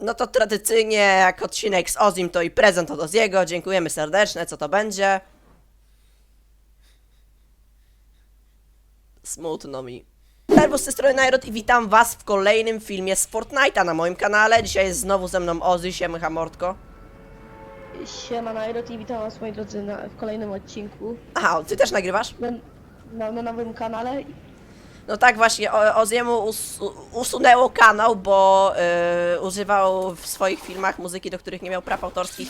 No to tradycyjnie, jak odcinek z Ozim, to i prezent od Oziego. Dziękujemy serdeczne, co to będzie? Smutno mi. Serwus z tej strony Nairot i witam was w kolejnym filmie z Fortnite'a na moim kanale. Dzisiaj jest znowu ze mną Ozy, siemycha mordko. Siema Nairot i witam was moi drodzy na, w kolejnym odcinku Aha, ty też nagrywasz? na, na, na nowym kanale. No tak właśnie, Oziemu us usunęło kanał, bo yy, używał w swoich filmach muzyki, do których nie miał praw autorskich.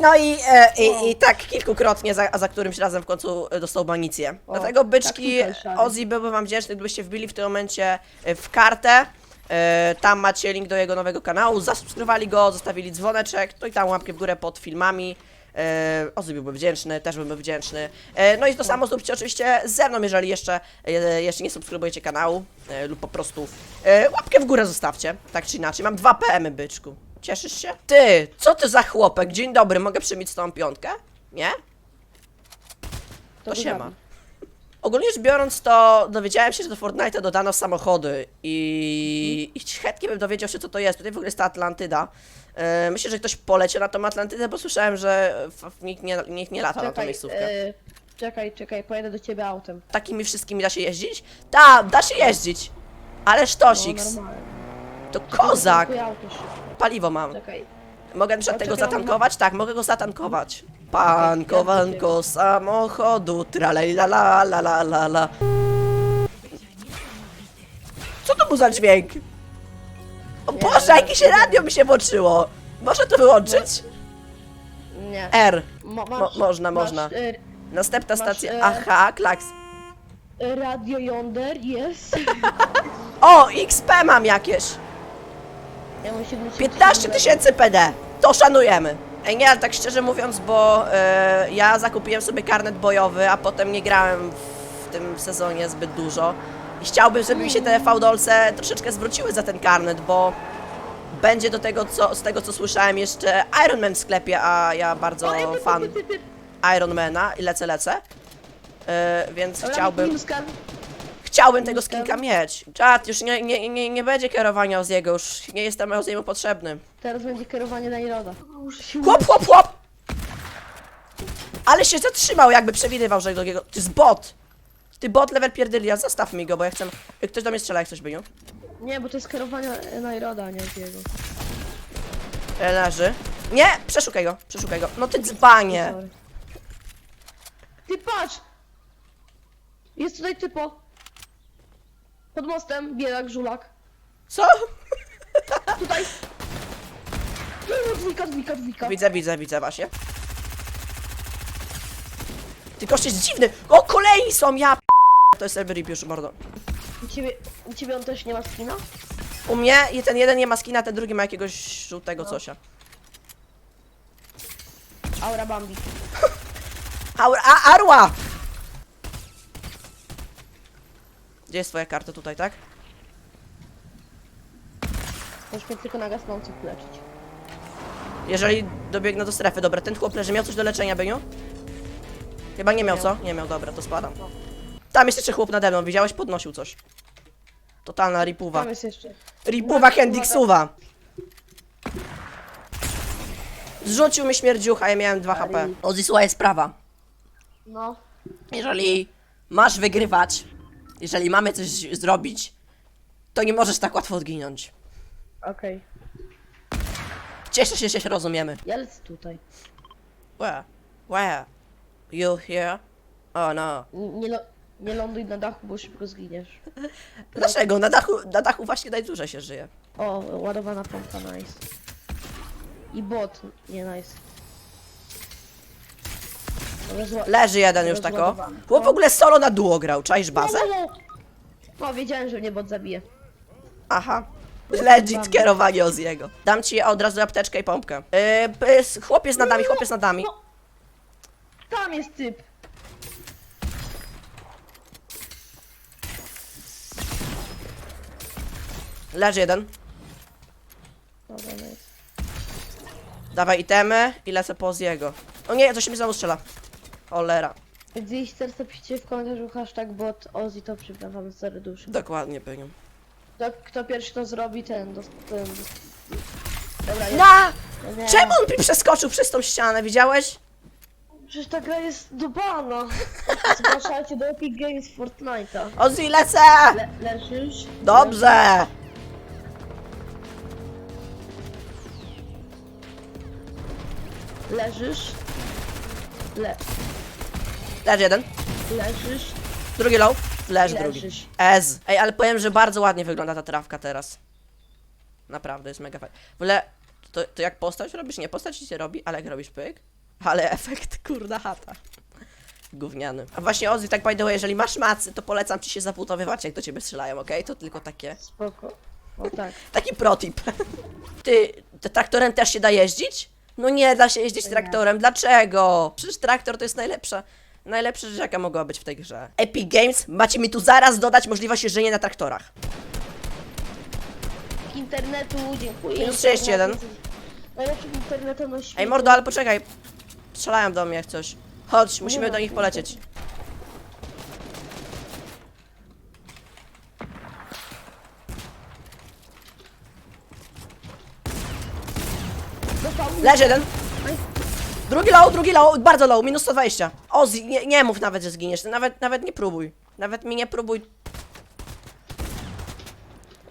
No i, e, i, i tak kilkukrotnie, za, za którymś razem w końcu dostał banicję. O, Dlatego byczki, tak. Ozzy byłby wam wdzięczny, gdybyście wbili w tym momencie e, w kartę. E, tam macie link do jego nowego kanału, zasubskrybowali go, zostawili dzwoneczek, no i tam łapkę w górę pod filmami. E, Ozzy byłby wdzięczny, też byłby wdzięczny. E, no i to samo zróbcie oczywiście ze mną, jeżeli jeszcze, e, jeszcze nie subskrybujecie kanału e, lub po prostu e, łapkę w górę zostawcie, tak czy inaczej. Mam dwa PM-y, byczku. Cieszysz się? Ty, co ty za chłopek? Dzień dobry, mogę przymieć z tą piątkę? Nie? To go się ma. Ogólnie rzecz biorąc, to dowiedziałem się, że do Fortnite'a dodano samochody i, i chętnie bym dowiedział się, co to jest. Tutaj w ogóle jest ta Atlantyda. E, myślę, że ktoś poleciał na tą Atlantydę, bo słyszałem, że f- nikt nie, nikt nie lata na tą miejscówkę. e, czekaj, czekaj, pojadę do ciebie autem. Takimi wszystkimi da się jeździć? Tak, da się jeździć. Ale sztosiks, No, normalnie. to kozak. Kupuję auto szybko. Paliwo mam. Czekaj. Mogę przed O, tego zatankować? Tak, mogę go zatankować. Pankowanko samochodu, tralej la la la la la la. Co to był za dźwięk? O Boże, jakieś radio mi się włączyło. Może to wyłączyć? Nie. R. Mo, Mo- można, masz, można. E, Następna Masz, stacja. e, Aha, klaks. radio yonder jest. O, XP mam jakieś. ja musimy się 15 tysięcy PD. To szanujemy. Ej, nie, ale tak szczerze mówiąc, bo e, ja zakupiłem sobie karnet bojowy, a potem nie grałem w tym sezonie zbyt dużo. I chciałbym, żeby mi się te fałdolce troszeczkę zwróciły za ten karnet, bo będzie do tego, co, z tego co słyszałem, jeszcze Iron Man w sklepie, a ja bardzo fan. Ironmana i lecę, lecę. E, więc chciałbym. Chciałbym tego skinka mieć. Czad, już nie, nie, nie, nie będzie kierowania z jego, już nie jestem Oziemu potrzebny. Teraz będzie kierowanie Nairoda. Chłop, chłop, chłop! Ale się zatrzymał, jakby przewidywał, że do jego... To jest bot! Ty bot level pierdylia, zostaw mi go, bo ja chcę... Jak ktoś do mnie strzela, jak coś by, Nie, bo to jest kierowanie Nairoda, a nie jego. E, Leży. Nie! Przeszukaj go, przeszukaj go. No ty dzbanie! Sorry. Ty patrz! Jest tutaj typo. Pod mostem, biedak, żulak. Co? Tutaj. No, Dwójka, dwójka, dwójka. Widzę, widzę, widzę właśnie. Ty kość jest dziwny! O, kolei są, ja p... To jest serwer już mordo. U ciebie, u ciebie on też nie ma skina? U mnie i ten jeden nie ma skina, ten drugi ma jakiegoś żółtego cosia. Aura Bambi. Aura, a, arła! Gdzie jest twoja karta? Tutaj, tak? Możesz mnie tylko na gasnących leczyć. Jeżeli dobiegnę do strefy, dobra, ten chłop leży, miał coś do leczenia, Byniu? Chyba nie miał, co? Nie miał, dobra, to spadam. Tam jest jeszcze chłop nade mną, widziałeś? Podnosił coś. Totalna ripuwa. Tam jest jeszcze. Ripuwa Hendixuwa. Zrzucił mi śmierdziucha, ja miałem 2 HP. Ari. Ozzy, słuchaj, sprawa. No. Jeżeli masz wygrywać, jeżeli mamy coś zrobić, to nie możesz tak łatwo odginąć. Okej. Cieszę się, że się rozumiemy. Ja lecę tutaj. Where? Where? You here? Oh no. N- Nie, lo nie ląduj na dachu, bo szybko zginiesz. Dlaczego? Na dachu, na dachu właśnie najdłużej się żyje. O, ładowana pompka, nice. I bot, nie nice. Leży jeden już tako. Chłop w ogóle solo na duo grał, czaisz bazę? No, no, no. No, wiedziałem, że mnie bot zabije. Aha. Legit kierowanie z jego. Dam ci od razu apteczkę i pompkę. Yy, pys- chłop jest nad nami, chłop jest nad nami. No. Tam jest typ. Leży jeden. Dobra, nice. Dawaj itemy i lecę po z jego. O nie, coś mi znowu strzela. Olera. Gdzieś serce piszcie w komentarzu hashtag bot Ozzy to przypraszam z duszy. Dokładnie, Byniu. Kto, kto pierwszy to zrobi, ten, dos- ten Dobra, jest. Na! Nie. Czemu on mi przeskoczył przez tą ścianę, widziałeś? Przecież ta gra jest do bana. Zgłaszajcie do Epic Games Fortnite'a. Ozzy, lecę! Le leżysz? Dobrze! Leżysz? Le Leży jeden. leżysz? Drugi low. Leży drugi. Leżysz. Ez. Ej, ale powiem, że bardzo ładnie wygląda ta trawka teraz. Naprawdę, jest mega fajnie. W ogóle, to, to jak postać robisz? Nie, postać ci się robi, ale jak robisz pyk? Ale efekt, kurda chata. Gówniany. A właśnie, Ozzy, tak by the way, jeżeli masz macy, to polecam ci się zaputowywać, jak do ciebie strzelają, okej? To tylko takie... Spoko. O tak. Taki protip. Ty, te traktorem też się da jeździć? No nie da się jeździć traktorem, dlaczego? Przecież traktor to jest najlepsza, najlepsza rzecz jaka mogła być w tej grze. Epic Games, macie mi tu zaraz dodać możliwość jeżdżenia na traktorach. Internetu, dziękuję. Minus 61. Najlepszym internetem na świecie. Ej mordo, ale poczekaj. Strzelają do mnie jak coś. Chodź, musimy do nich polecieć. Leży jeden. Drugi low, drugi low, bardzo low, minus 120. O, nie, nie mów nawet, że zginiesz, nawet, nawet nie próbuj. Nawet mi nie próbuj.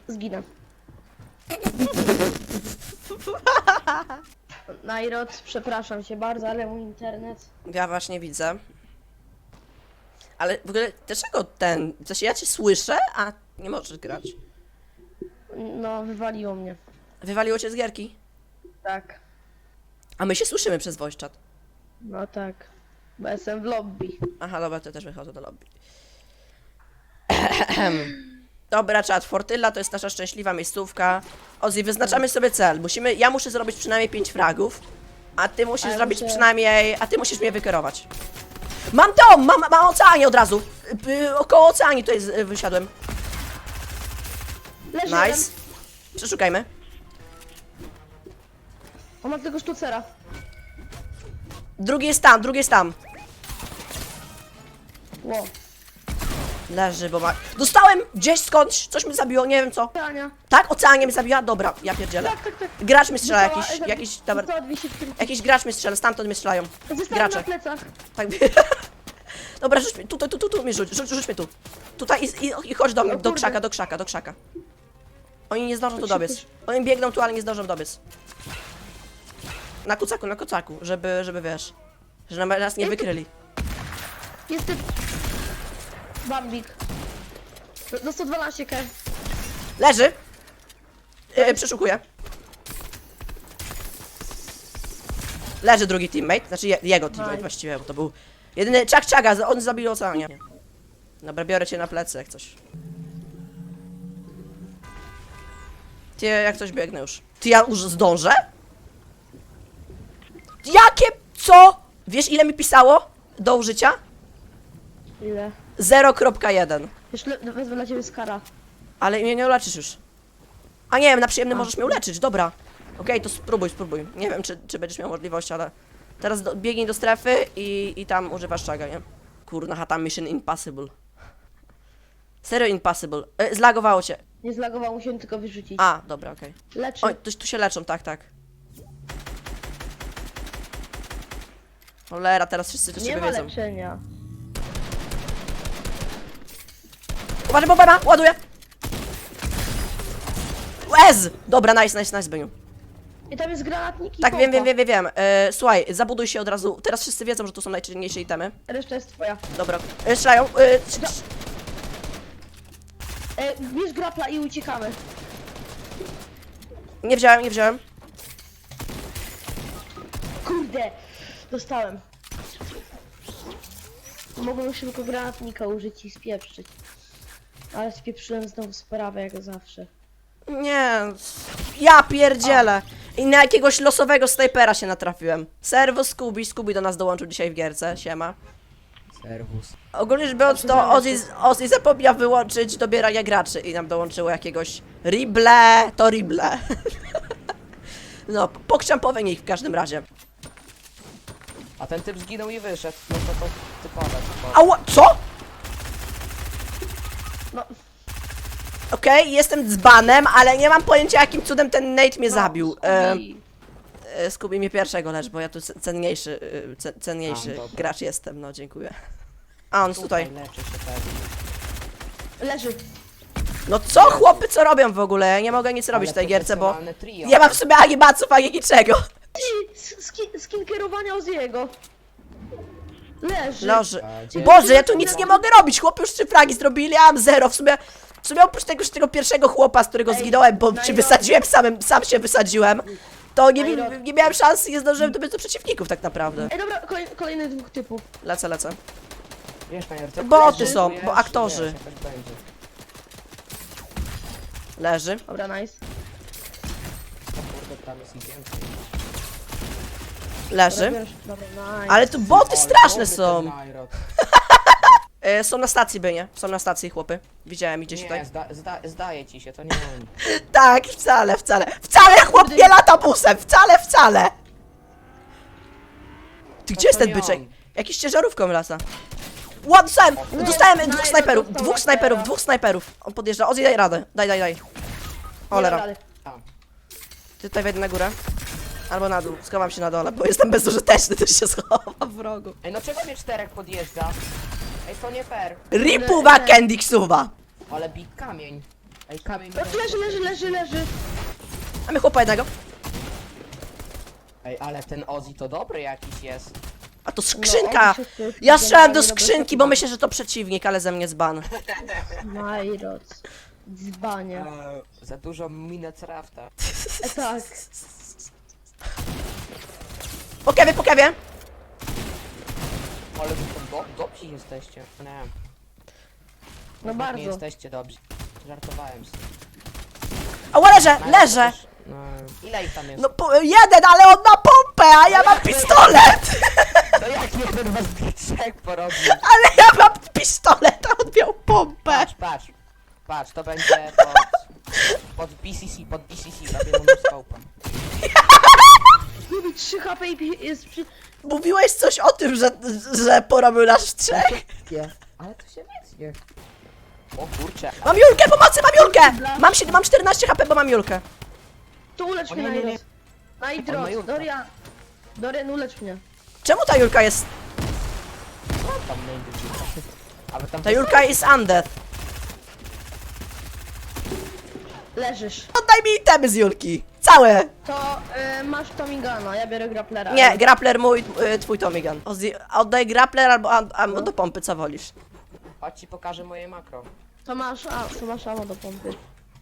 Zginę. Najrod, przepraszam cię bardzo, ale mój internet. Ja właśnie widzę. Ale w ogóle, dlaczego ten, coś ja cię słyszę, a nie możesz grać? No, wywaliło mnie. Wywaliło cię z gierki? Tak. A my się słyszymy przez voice chat. No tak. Bo jestem w lobby. Aha, dobra, to też wychodzę do lobby. Dobra, czat, Fortylla to jest nasza szczęśliwa miejscówka. Ozzy, wyznaczamy sobie cel. Musimy, ja muszę zrobić przynajmniej 5 fragów, a ty musisz zrobić muszę- przynajmniej, a ty musisz mnie wykierować. Mam to, mam, mam oceanie od razu. Y, y, około oceanii tutaj z- y, wysiadłem. Leży Nice. Przeszukajmy. On ma tego sztucera. Drugi jest tam, drugi jest tam. Ło. Leży, bo ma... Dostałem gdzieś skądś, coś mnie zabiło, nie wiem co. Pytania. Tak, oceanie mnie zabiła? Dobra, ja pierdzielę. Tak, tak, tak. Gracz mnie strzela jakiś, jakiś, dobra, Dostała 240. jakiś gracz mnie strzela, stamtąd mnie strzelają. Zostałem Gracze. na plecach. Tak. Dobra, rzuć mnie, tutaj, tu, tu, tu mnie rzuć, rzuć, rzuć mnie tu. Tutaj i, i, i chodź do mnie, O do kurde. krzaka, do krzaka, do krzaka. Oni nie zdążą tu dobiec. Oni biegną tu, ale nie zdążą dobiec. Na kucaku, na kucaku, żeby, żeby wiesz, że nam- nas nie wykryli. Jest typ. Bambik. Do- Do 112 k. Leży! Yy, przeszukuję. Leży drugi teammate, znaczy je, jego teammate Nice. właściwie, bo to był jedyny czak czaga, on zabił oceanie. Dobra, biorę cię na plecy jak coś. Ty, jak coś biegnę już. Ty, ja już zdążę? Jakie? Co? Wiesz ile mi pisało do użycia? Ile? 0.1. Już le- wezmę dla ciebie skara. Ale mnie nie uleczysz już. A nie wiem, na przyjemny możesz mnie uleczyć, dobra. Okej, to spróbuj, spróbuj. Nie wiem, czy, czy będziesz miał możliwość, ale... Teraz do, biegnij do strefy i, i tam używasz czaga, nie? Kurna, chata Mission Impossible. Serio Impossible. E, zlagowało cię. Nie zlagował, musiałem tylko wyrzucić. A, dobra, okej. Leczy. Oj, tu, tu się leczą, tak, tak. Cholera, teraz wszyscy też nie ciebie ma wiedzą. leczenia. Uważaj, bomba, ładuję! Łez! Dobra, nice, nice, nice, Beniu. I tam jest granatnik i Tak, wiem, wiem, pompa. wiem, wiem, wiem. E, słuchaj, zabuduj się od razu. Teraz wszyscy wiedzą, że to są najcenniejsze itemy. Reszta jest twoja. Dobra. E, strzelają. E, c- c- E, bierz grapla i uciekamy. nie wziąłem, nie wziąłem. Kurde! Dostałem. Mogłem już tylko granatnika użyć i spieprzyć. Ale spieprzyłem znowu sprawę jak zawsze. Nie. Ja pierdzielę. I na jakiegoś losowego snajpera się natrafiłem. Serwo Scooby. Scooby do nas dołączył dzisiaj w gierce. Siema. Serwus. Ogólnie rzecz biorąc, to Ozzy, Ozzy zapomniał wyłączyć dobierania graczy i nam dołączyło jakiegoś Rible, to Rible. No, pokrzampowe nich w każdym razie. A ten typ zginął i wyszedł. No to to typowe. typowe. Ała, co? No, Okej, jestem dzbanem, ale nie mam pojęcia jakim cudem ten Nate mnie zabił. E, e, Skubi mnie pierwszego lecz, bo ja tu ce- cenniejszy, e, cenniejszy A, dobra. gracz jestem, no dziękuję. A on tutaj. leczy się pewnie. Leży. No co chłopy co robią w ogóle? Ja nie mogę nic robić w Ale tej gierce, bo profesjonalne Trio. nie mam w sobie ani maców, ani niczego. I skin, skin kierowania Oziego. Leży. Loży. Boże, ja tu nic nie mogę robić. Chłopy już trzy fragi zrobili, a mam zero. W sumie, w sumie oprócz tego, że tego pierwszego chłopa, z którego Ej, zginąłem, bo się wysadziłem samym, sam się wysadziłem, to nie, mi- nie miałem szansy, nie zdążyłem dobiec do przeciwników tak naprawdę. Ej, dobra, kolej, kolejny dwóch typów. Lecę, lecę. Wiesz, co Boty leży, są, wiesz, bo aktorzy. Wiesz, jakoś będzie. Leży. Dobra, nice. Kurde, tam jest ich więcej. Leży. Ale tu boty straszne są. E, są na stacji, bynie. Są na stacji, chłopy. Widziałem ich gdzieś Nie, tutaj. zda, zda, zdaje ci się, to nie oni. Tak, wcale, wcale. Wcale chłop nie lata busem! Wcale, wcale! Ty gdzie jest to ten nie byczek? on. Jakiś ciężarówką lasa. Ła, dostałem! Nie, Dostałem dwóch snajperów, dwóch snajperów, dwóch snajperów. On podjeżdża. Ozzy, daj radę. Daj, daj, daj. Nie Olera. Ty tutaj wejdę na górę. Albo na dół. Schowam się na dole, bo jestem bezużyteczny, też się schowam w rogu. Ej, no czego mnie czterech podjeżdża? Ej, to nie fair. Ripuwa Candy Ksuwa. Ale big kamień. Ej, kamień mi O, Leży, leży, leży, leży. Mamy chłopa jednego. Ej, ale ten Ozzy to dobry jakiś jest. A to skrzynka! No, on się tu- Ja strzelałem do generalnie skrzynki, bo myślę, że to przeciwnik, ale ze mnie zban. Majroc. Dzbanie. Za dużo minec rafta. E, tak. Po kewie, po kewie. Ale wy tam do, dobrzy jesteście. Nie. No bardzo. Nie jesteście dobrzy. Żartowałem sobie. O, leżę, Ale leżę. też- No, ile ich tam jest? No po, jeden, ale on ma pompę, a ja mam pistolet! To jak jeden was trzech porobił? Ale ja mam pistolet, a on miał pompę. Patrz, patrz. Patrz, to będzie pod... Pod BCC, pod BCC, robię mu scope'a. Lubi 3 HP i pi- jest przy... Mówiłeś coś o tym, że, że porobił nas trzech. Nie. Ale to się wytnie. O kurczę. Mam Julkę, pomocy, mam Julkę! Mam, się, mam 14 HP, bo mam Julkę. Tu ulecz O mnie, nie, nie, nie. On ma Julka. Dorian. Dorian, ulecz mnie. Czemu ta Julka jest... Tam nie idzie? Ale tam Ta Julka jest undead. Leżysz. Oddaj mi itemy z Julki. Całe. To y, masz Tomigana, ja biorę grapplera. Nie, grappler mój, y, twój Tomigan. Ozzy, Oddaj grappler albo, albo do pompy, co wolisz. Chodź ci pokażę moje makro. To masz, a, to masz ammo do pompy.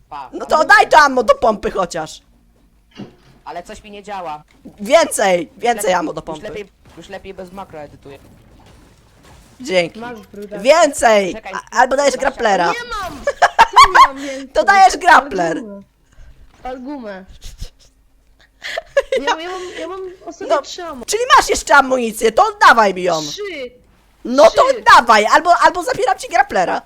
Pa. No to daj to ammo do pompy chociaż. Ale coś mi nie działa. Więcej, więcej ammo do Już pompy. lepiej, już lepiej bez makro edytuję. Dzięki. Masz bruda. Więcej! Czekaj. A, albo dajesz grapplera. Nie mam! Nie mam więcej? To dajesz grappler. Pal gumę. Ja, ja mam, ja mam ostatnio No. trzy ammo. Czyli masz jeszcze amunicję, to oddawaj mi ją. Trzy! No to trzy. oddawaj, albo, albo zabieram ci grapplera.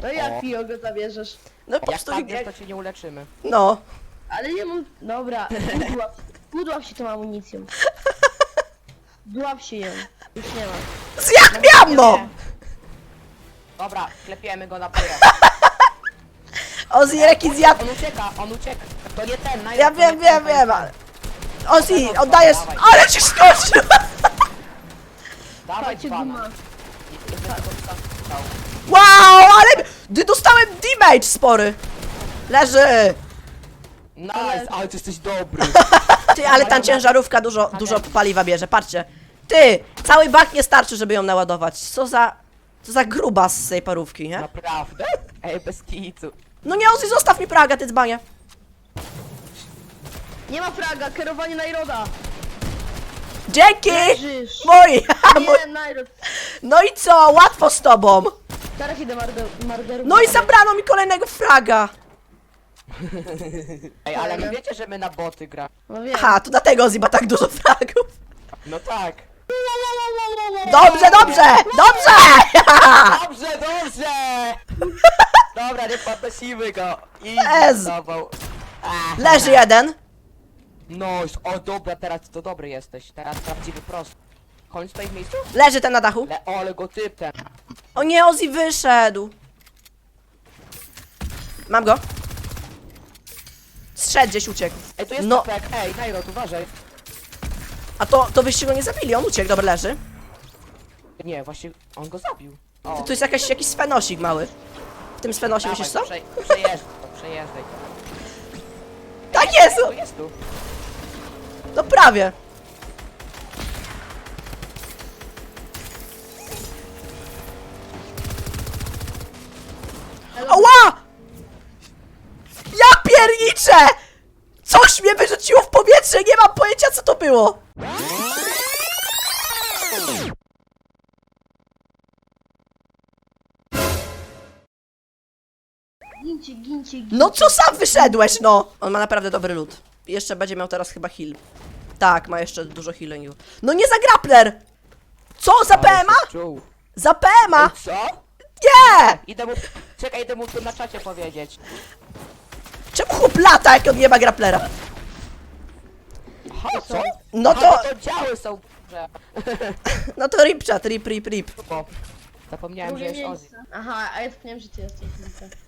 To O. jak Pio go zabierzesz? No po Jak prostu... padniesz, to cię nie uleczymy. No. Ale nie mam... Dobra, udław, udław się tą amunicją. Dław się ją. Już nie mam. Z jak mi ammo! Dobra, klepiemy go na pyrę. Ozzy Reki zjadł... On ucieka, on ucieka. To nie ten, naj- Ja wiem, wiem, wiem, ale... Ozzy, oddajesz... Dawaj. Ale ci skoczył! Dawaj Patrzcie pana. guma. Wow, ale... Ty dostałem damage spory. Leży. Nice, ale ty jesteś dobry. Ty, ale ta ciężarówka dużo, dużo paliwa bierze, patrzcie. Ty, cały bak nie starczy, żeby ją naładować. Co za... Co za gruba z tej parówki, nie? Naprawdę? Ej, bez kitu. No nie, Ozzy, zostaw mi Praga, ty dzbanie. Nie ma fraga, kierowanie Najroda. Dzięki! Leżysz. Nie, Najrod. No i co? Łatwo z tobą! Teraz idę marder, marder. No i zabrano mi kolejnego fraga! Ej, ale nie wiecie, że my na boty gra. No wiem. Aha, to dlatego Ozzy ma tak dużo fragów. No tak. Dobrze, dobrze! Dobrze! Dobrze, dobrze! Dobra, nie podnosimy go. I Ez. znowu. Aha. Leży jeden. No, o dobra, teraz to dobry jesteś. Teraz prawdziwy prost. Koń stoi w miejscu? Leży ten na dachu. Le, o, ale go typ ten. O nie, Ozzy wyszedł. Mam go. Strzedł gdzieś uciekł. Ej, tu jest No. topek, ej, Najrod, uważaj. A to, to wyście go nie zabili, on uciekł, dobra, leży. Nie, właśnie on go zabił. O, Tu jest jakaś, jakiś sfenosik mały. Tym sfenosie dawaj, myślisz co? Prze, przejeżdżaj to, przejeżdżaj to. Tak jest! Tu jest tu. No prawie. Ała! Ja pierniczę! Coś mnie wyrzuciło w powietrze, nie mam pojęcia co to było. Gincie, gincie, gincie. No co sam wyszedłeś, no! On ma naprawdę dobry lód. Jeszcze będzie miał teraz chyba heal. Tak, ma jeszcze dużo healingu. No nie za grappler! Co, za PMA? czuł. Za PMA! Co? Nie! Idę mu, czekaj, idę mu tu na czacie powiedzieć. Czemu chłop lata, jak on nie ma grapplera? Aha, co? No to, to działy są, że... no to rip chat, rip, rip, rip. Bo zapomniałem, że Drugie jest Ozzy. miejsce. Aha, a ja zapomniałem, że ty jesteś. Lisa.